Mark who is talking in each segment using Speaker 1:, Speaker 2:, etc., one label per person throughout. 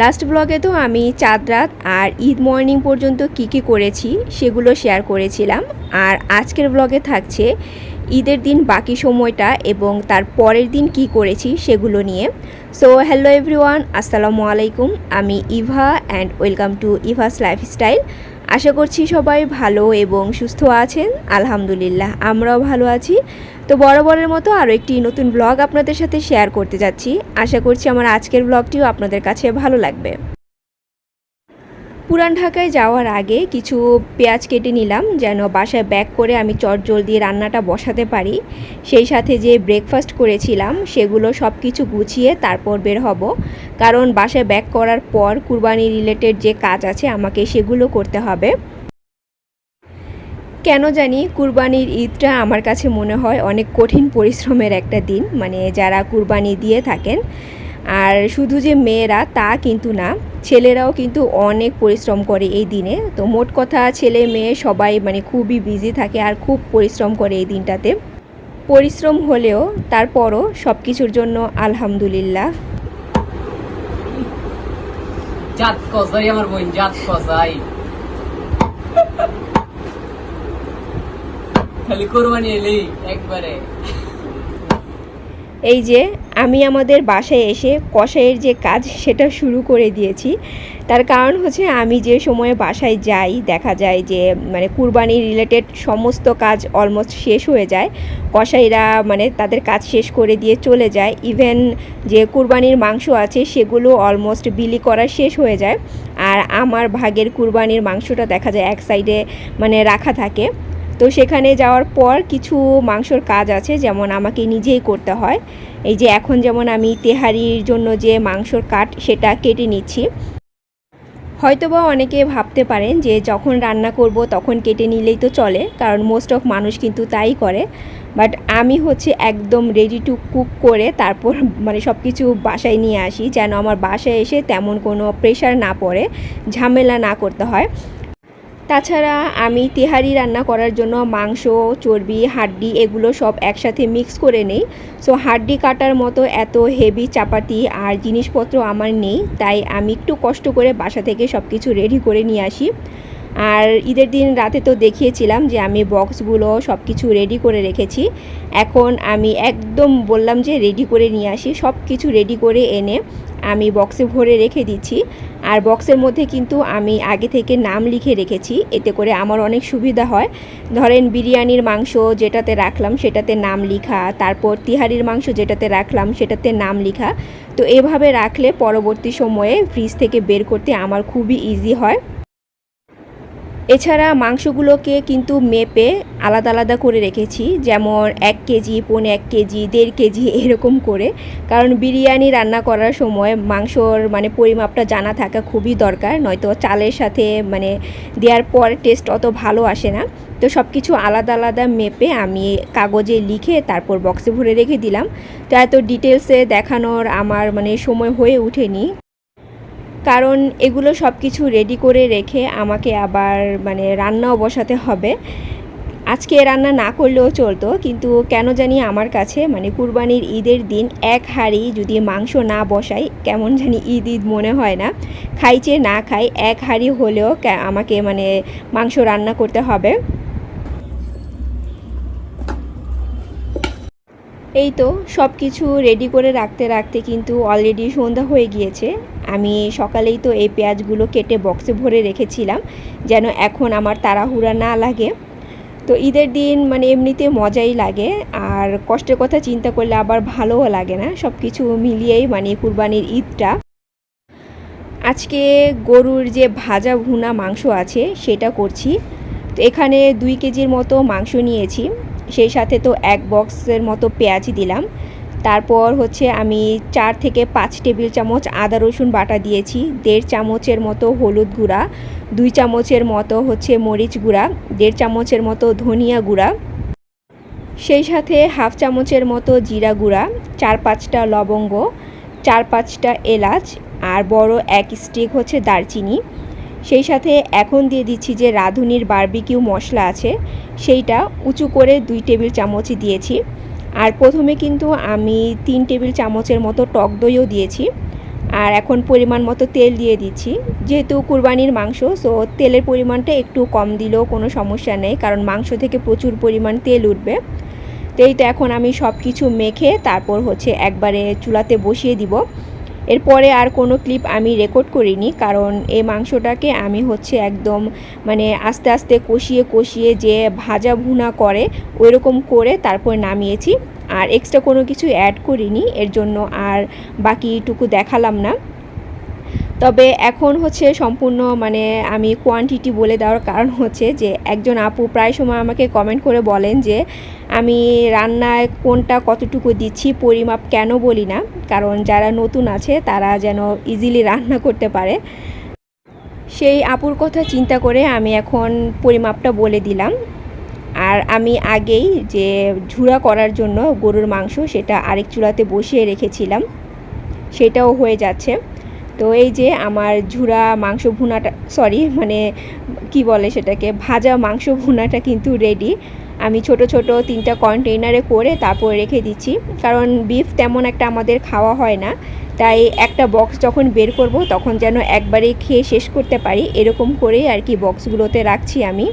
Speaker 1: Last ব্লগে তো আমি চাঁদ রাত আর ঈদ মর্নিং পর্যন্ত কি কি করেছি সেগুলো শেয়ার করেছিলাম। আর আজকের ব্লগে থাকছে ঈদের দিন বাকি সময়টা এবং তার পরের দিন কি করেছি সেগুলো নিয়ে। সো হ্যালো এভরিওয়ান আসসালামু আলাইকুম। আমি Eva and welcome to Eva's lifestyle আশা করছি সবাই ভালো এবং সুস্থ আছেন। আলহামদুলিল্লাহ, আমরাও ভালো আছি। তো বড়ের মতো আরও একটি নতুন ব্লগ আপনাদের সাথে শেয়ার করতে যাচ্ছি। আশা করছি আমার আজকের ব্লগটিও আপনাদের কাছে ভালো লাগবে। পুরান ঢাকায় যাওয়ার আগে কিছু পেঁয়াজ কেটে নিলাম, যেন বাসায় ব্যাক করে আমি চট দিয়ে রান্নাটা বসাতে পারি। সেই সাথে যে ব্রেকফাস্ট করেছিলাম, সেগুলো সব কিছু গুছিয়ে তারপর বের হব। কারণ বাসায় ব্যাক করার পর কুরবানি রিলেটেড যে কাজ আছে, আমাকে সেগুলো করতে হবে। কেন জানি কুরবানির ঈদটা আমার কাছে মনে হয় অনেক কঠিন পরিশ্রমের একটা দিন মানে যারা কুরবানি দিয়ে থাকেন। আর শুধু যে মেয়েরা, তা কিন্তু না। ছেলেরাও কিন্তু অনেক পরিশ্রম করে এই দিনে। তো মোট কথা ছেলে মেয়ে সবাই মানে খুবই বিজি থাকে আর খুব পরিশ্রম করে এই দিনটাতে। পরিশ্রম হলেও তারপরও সব কিছুর জন্য আলহামদুলিল্লাহ।
Speaker 2: খালি কোরবানি এলি একবারে।
Speaker 1: এই যে আমি আমাদের বাসায় এসে কষাইয়ের যে কাজ সেটা শুরু করে দিয়েছি। তার কারণ হচ্ছে আমি যে সময়ে বাসায় যাই, দেখা যায় যে মানে কুরবানি রিলেটেড সমস্ত কাজ অলমোস্ট শেষ হয়ে যায়। কষাইরা মানে তাদের কাজ শেষ করে দিয়ে চলে যায়। ইভেন যে কুরবানির মাংস আছে সেগুলো অলমোস্ট বিলি করা শেষ হয়ে যায়। আর আমার ভাগের কুরবানির মাংসটা দেখা যায় এক সাইডে মানে রাখা থাকে। তো সেখানে যাওয়ার পর কিছু মাংসর কাজ আছে, যেমন আমাকে নিজেই করতে হয়। এই যে এখন যেমন আমি তেহারির জন্য যে মাংসর কাট সেটা কেটে নিচ্ছি। হয়তোবা অনেকে ভাবতে পারেন যে যখন রান্না করব তখন কেটে নিলেই তো চলে, কারণ মোস্ট অফ মানুষ কিন্তু তাই করে। বাট আমি হচ্ছে একদম রেডি টু কুক করে তারপর মানে সব কিছু বাসায় নিয়ে আসি, যেন আমার বাসায় এসে তেমন কোনো প্রেশার না পড়ে, ঝামেলা না করতে হয়। তাছাড়া আমি তেহারি রান্না করার জন্য মাংস, চর্বি, হাড্ডি এগুলো সব একসাথে মিক্স করে নেই। সো হাড্ডি কাটার মতো এত হেভি চাপাতি আর জিনিসপত্র আমার নেই, তাই আমি একটু কষ্ট করে বাসা থেকে সব কিছু রেডি করে নিয়ে আসি। আর ঈদের দিন রাতে তো দেখিয়েছিলাম যে আমি বক্সগুলো সব কিছু রেডি করে রেখেছি। এখন আমি একদম বললাম যে রেডি করে নিয়ে আসি সব কিছু রেডি করে এনে আমি বক্সে ভরে রেখে দিচ্ছি। আর বক্সের মধ্যে কিন্তু আমি আগে থেকে নাম লিখে রেখেছি, এতে করে আমার অনেক সুবিধা হয়। ধরেন বিরিয়ানির মাংস যেটাতে রাখলাম সেটাতে নাম লিখা, তারপর তিহারির মাংস যেটাতে রাখলাম সেটাতে নাম লিখা। তো এভাবে রাখলে পরবর্তী সময়ে ফ্রিজ থেকে বের করতে আমার খুবই ইজি হয়। এছাড়া মাংসগুলোকে কিন্তু মেপে আলাদা আলাদা করে রেখেছি, যেমন এক কেজি, পৌনে এক কেজি, দেড় কেজি এরকম করে। কারণ বিরিয়ানি রান্না করার সময় মাংসর মানে পরিমাপটা জানা থাকা খুবই দরকার, নয়তো চালের সাথে মানে দেওয়ার পর টেস্ট অত ভালো আসে না। তো সব কিছু আলাদা আলাদা মেপে আমি কাগজে লিখে তারপর বক্সে ভরে রেখে দিলাম। তো এত ডিটেলসে দেখানোর আমার মানে সময় হয়ে ওঠেনি। কারণ এগুলো সব কিছু রেডি করে রেখে আমাকে আবার মানে রান্নাও বসাতে হবে। আজকে রান্না না করলেও চলতো, কিন্তু কেন জানি আমার কাছে মানে কুরবানির ঈদের দিন এক হাঁড়ি যদি মাংস না বসাই, কেমন জানি ঈদ ঈদ মনে হয় না। খাইছে না খাই, এক হাঁড়ি হলেও আমাকে মানে মাংস রান্না করতে হবে। এই তো সব কিছু রেডি করে রাখতে রাখতে কিন্তু অলরেডি সন্ধ্যা হয়ে গিয়েছে। আমি সকালেই তো এই পেঁয়াজগুলো কেটে বক্সে ভরে রেখেছিলাম, যেন এখন আমার তাড়াহুড়া না লাগে। তো ঈদের দিন মানে এমনিতে মজাই লাগে, আর কষ্টের কথা চিন্তা করলে আবার ভালোও লাগে না। সব কিছু মিলিয়েই মানে কুরবানির ঈদটা। আজকে গরুর যে ভাজা ভুনা মাংস আছে, সেটা করছি। তো এখানে দুই কেজির মতো মাংস নিয়েছি। সেই সাথে তো এক বক্সের মতো পেঁয়াজ দিলাম। তারপর হচ্ছে আমি চার থেকে পাঁচ টেবিল চামচ আদা, রসুন বাটা দিয়েছি, দেড় চামচের মতো হলুদ গুঁড়া, দুই চামচের মতো হচ্ছে মরিচ গুঁড়া, দেড় চামচের মতো ধনিয়া গুঁড়া, সেই সাথে হাফ চামচের মতো জিরা গুঁড়া, চার পাঁচটা লবঙ্গ, চার পাঁচটা এলাচ, আর বড় এক স্টিক হচ্ছে দারচিনি। সেই সাথে এখন দিয়ে দিচ্ছি যে রাঁধুনির বারবিকিউ মশলা আছে, সেইটা উঁচু করে দুই টেবিল চামচ দিয়েছি। আর প্রথমে কিন্তু আমি তিন টেবিল চামচের মতো টক দইও দিয়েছি। আর এখন পরিমাণ মতো তেল দিয়ে দিচ্ছি। যেহেতু কুরবানির মাংস, সো তেলের পরিমাণটা একটু কম দিলেও কোনো সমস্যা নেই, কারণ মাংস থেকে প্রচুর পরিমাণ তেল উঠবে। তো এই তো এখন আমি সব কিছু মেখে তারপর হচ্ছে একবারে চুলাতে বসিয়ে দিব। এরপরে আর কোনো ক্লিপ আমি রেকর্ড করিনি, কারণ এই মাংসটাকে আমি হচ্ছে একদম মানে আস্তে আস্তে কষিয়ে কষিয়ে যে ভাজা ভুনা করে ওই রকম করে তারপর নামিয়েছি। আর এক্সট্রা কোনো কিছু অ্যাড করিনি, এর জন্য আর বাকিটুকু দেখালাম না। তবে এখন হচ্ছে সম্পূর্ণ মানে আমি কোয়ান্টিটি বলে দেওয়ার কারণ হচ্ছে যে একজন আপু প্রায় সময় আমাকে কমেন্ট করে বলেন যে, আমি রান্নায় কোনটা কতটুকু দিচ্ছি, পরিমাপ কেন বলি না? কারণ যারা নতুন আছে তারা যেন ইজিলি রান্না করতে পারে। সেই আপুর কথা চিন্তা করে আমি এখন পরিমাপটা বলে দিলাম। আর আমি আগেই যে ঝুরা করার জন্য গরুর মাংস সেটা আরেক চুলাতে বসিয়ে রেখেছিলাম, সেটাও হয়ে যাচ্ছে। তো এই যে আমার ঝুরা মাংস ভুনাটা সরি মানে কি বলে সেটাকে ভাজা মাংস ভুনাটা কিন্তু রেডি আমি ছোট ছোট তিনটা কন্টেইনারে করে তারপর রেখে দিচ্ছি। কারণ বিফ তেমন একটা আমাদের খাওয়া হয় না। তাই একটা বক্স যখন বের করব তখন যেন একবারে খেয়ে শেষ করতে পারি। এরকম করেই আর কি বক্সগুলোতে রাখছি আমি।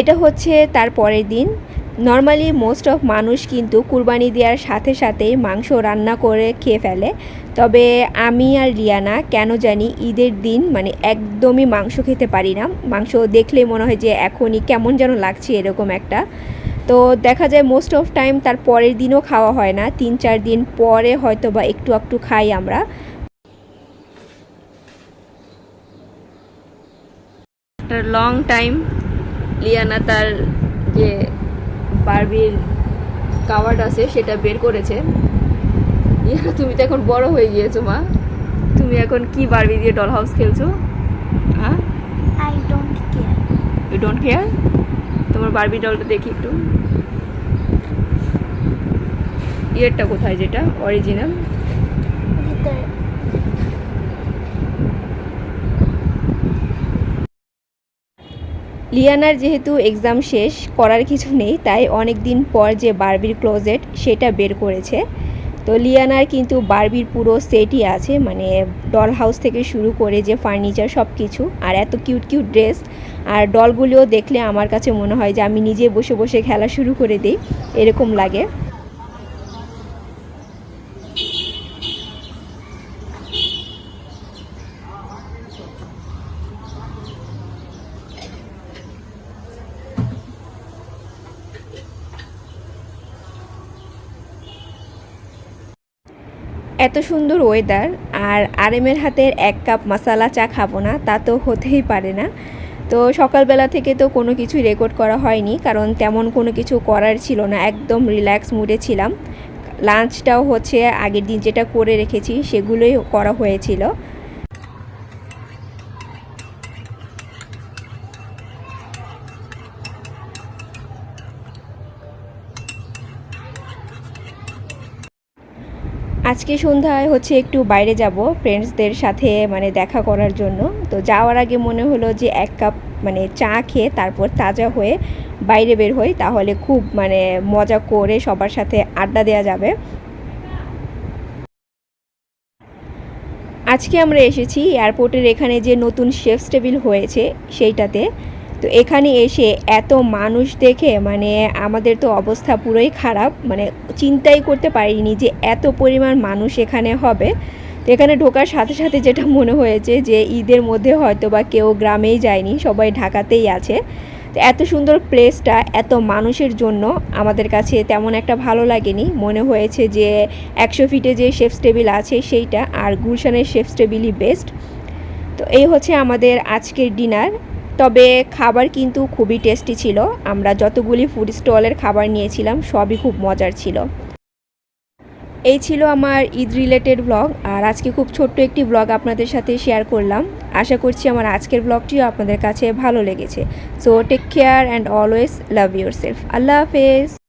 Speaker 1: এটা হচ্ছে তার পরের দিন। নর্মালি মোস্ট অফ মানুষ কিন্তু কুরবানি দেওয়ার সাথে সাথেই মাংস রান্না করে খেয়ে ফেলে। তবে আমি আর রিয়ানা কেন জানি ঈদের দিন মানে একদমই মাংস খেতে পারি না। মাংস দেখলেই মনে হয় যে এখনই কেমন যেন লাগছে এরকম একটা। তো দেখা যায় মোস্ট অফ টাইম তার পরের দিনও খাওয়া হয় না। তিন, চার দিন পরে হয়তো বা একটু একটু খাই আমরা। লং টাইম লিয়ানা তার যে বারবির কাওয়ার্ড আছে সেটা বের করেছে। ইয়ারা তুমি তো এখন বড় হয়ে গিয়েছো মা। তুমি এখন কি বারবি দিয়ে ডল হাউস খেলছো? হ্যাঁ. ইউ ডোন্ট কেয়ার তোমার বারবি ডলটা দেখি একটু। ইয়েরটা কোথায় যেটা? অরিজিনাল লিয়ানার যেহেতু এক্সাম শেষ করার কিছু নেই, তাই অনেক দিন পর যে বারবির ক্লোজেট সেটা বের করেছে। তো লিয়ানার কিন্তু বারবির পুরো সেটই আছে মানে ডল হাউস থেকে শুরু করে যে ফার্নিচার সব কিছু আর এত কিউট কিউট ড্রেস আর ডলগুলিও দেখলে আমার কাছে মনে হয় যে আমি নিজে বসে বসে খেলা শুরু করে দিই, এরকম লাগে। এত সুন্দর ওয়েদার আর আরেমের হাতের এক কাপ মশালা চা খাব না, তা তো হতেই পারে না। তো সকালবেলা থেকে তো কোনো কিছু রেকর্ড করা হয়নি, কারণ তেমন কোনো কিছু করার ছিল না, একদম রিল্যাক্স মুডে ছিলাম। লাঞ্চটাও হচ্ছে আগের দিন যেটা করে রেখেছি, সেগুলোই করা হয়েছিল। আজকে সন্ধ্যায় হচ্ছে একটু বাইরে যাব ফ্রেন্ডসদের সাথে মানে দেখা করার জন্য। তো যাওয়ার আগে মনে হলো যে এক কাপ মানে চা খেয়ে তারপর তাজা হয়ে বাইরে বের হই, তাহলে খুব মানে মজা করে সবার সাথে আড্ডা দেওয়া যাবে। আজকে আমরা এসেছি এয়ারপোর্টের এখানে যে নতুন শেফস টেবিল হয়েছে, সেইটাতে। তো এখানে এসে এত মানুষ দেখে মানে আমাদের তো অবস্থা পুরোই খারাপ মানে চিন্তাই করতে পারিনি যে এত পরিমাণ মানুষ এখানে হবে। তো এখানে ঢোকার সাথে সাথে যেটা মনে হয়েছে যে ঈদের মধ্যে হয়তো বা কেউ গ্রামেই যায়নি, সবাই ঢাকাতেই আছে। তো এত সুন্দর প্লেসটা এত মানুষের জন্য আমাদের কাছে তেমন একটা ভালো লাগেনি। মনে হয়েছে যে একশো ফিটে যে শেফস টেবিল আছে সেইটা, আর গুলশানের শেফস টেবিলই বেস্ট তো এই হচ্ছে আমাদের আজকের ডিনার তবে খাবার কিন্তু খুবই টেস্টি ছিল। আমরা যতগুলি ফুড স্টলের খাবার নিয়েছিলাম, সবই খুব মজার ছিল। এই ছিল আমার ঈদ রিলেটেড ব্লগ আর আজকে খুব ছোট্ট একটি ব্লগ আপনাদের সাথে শেয়ার করলাম। আশা করছি আমার আজকের ব্লগটিও আপনাদের কাছে ভালো লেগেছে। So take care and always love yourself আল্লাহ হাফেজ।